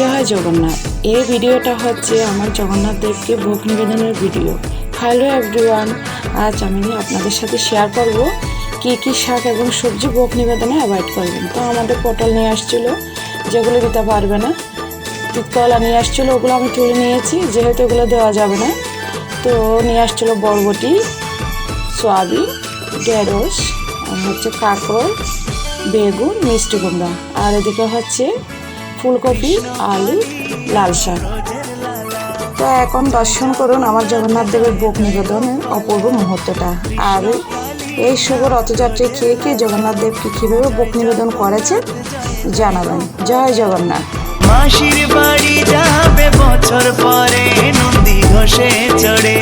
জয় জগন্নাথ। এই ভিডিওটা হচ্ছে আমার জগন্নাথ দেবকে ভোগ নিবেদনের ভিডিও। হ্যালো এভরিওয়ান আজ আমি আপনাদের সাথে শেয়ার করব কি কি শাক এবং সবজি ভোগ নিবেদনে অ্যাভয়েড করবেন। তো আমাদের পটল নিয়ে আসছিল, যেগুলো দিতে পারবে না। তিতকলা নিয়ে আসছিল, ওগুলো আমি তুলে নিয়েছি, যেহেতু ওগুলো দেওয়া যাবে না। তো নিয়ে আসছিল বরবটি, সয়াবিন, ঢেঁড়স হচ্ছে কাঁকড় বেগুন, মিষ্টি কুমড়া। আর এদিকে হচ্ছে ফুলকপি, আলু, লাল শাক। তো এখন দর্শন করুন আমার জগন্নাথ দেবের ভোগ নিবেদনের অপূর্ব মুহূর্তটা। আর এই শুভ রথযাত্রায় কে কে জগন্নাথ দেবকে কীভাবে ভোগ নিবেদন করেছে জানাবেন। জয় জগন্নাথ। মাসির বাড়ি যাবে, বছর পরে নন্দী ঘষে চড়ে।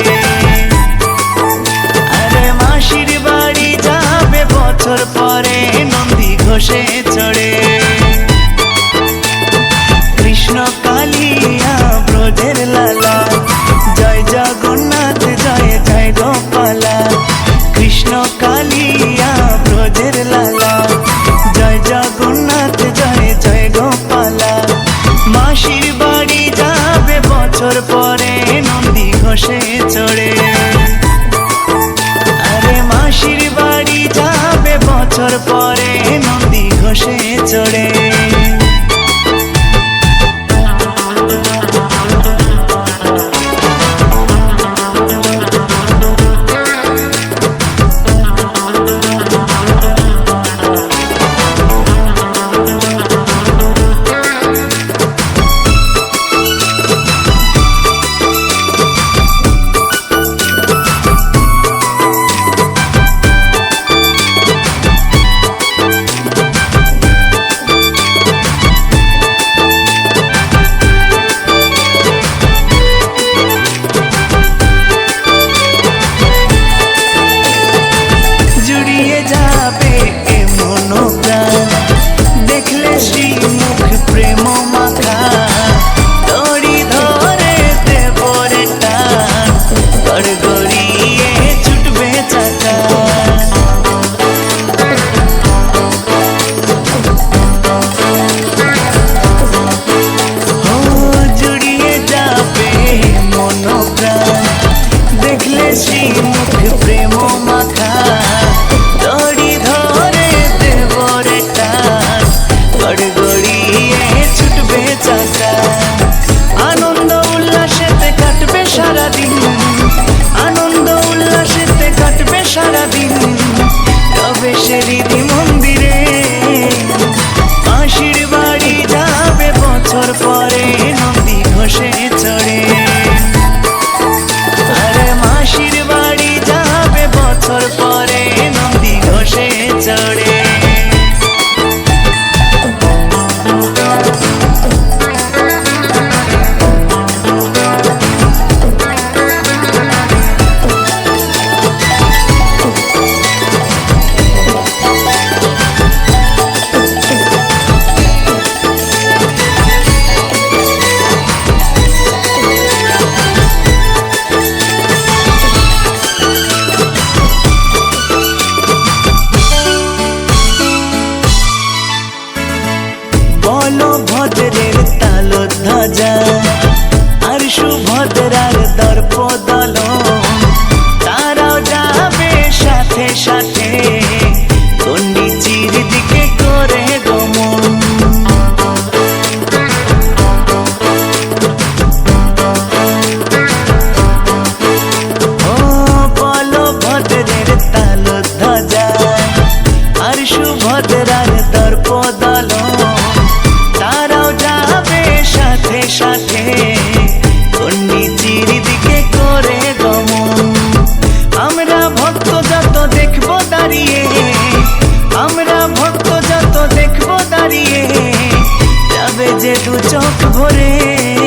নন্দী চড়ে। আরে মাসির বাড়ি যাবে বছর পরে নন্দী ঘষে চড়ে। பாடுக तेरी मुन যত দেখব দাঁড়িয়ে আমরা ভক্ত যত দেখব দাঁড়িয়ে যাবে যে দু চোখ ভরে।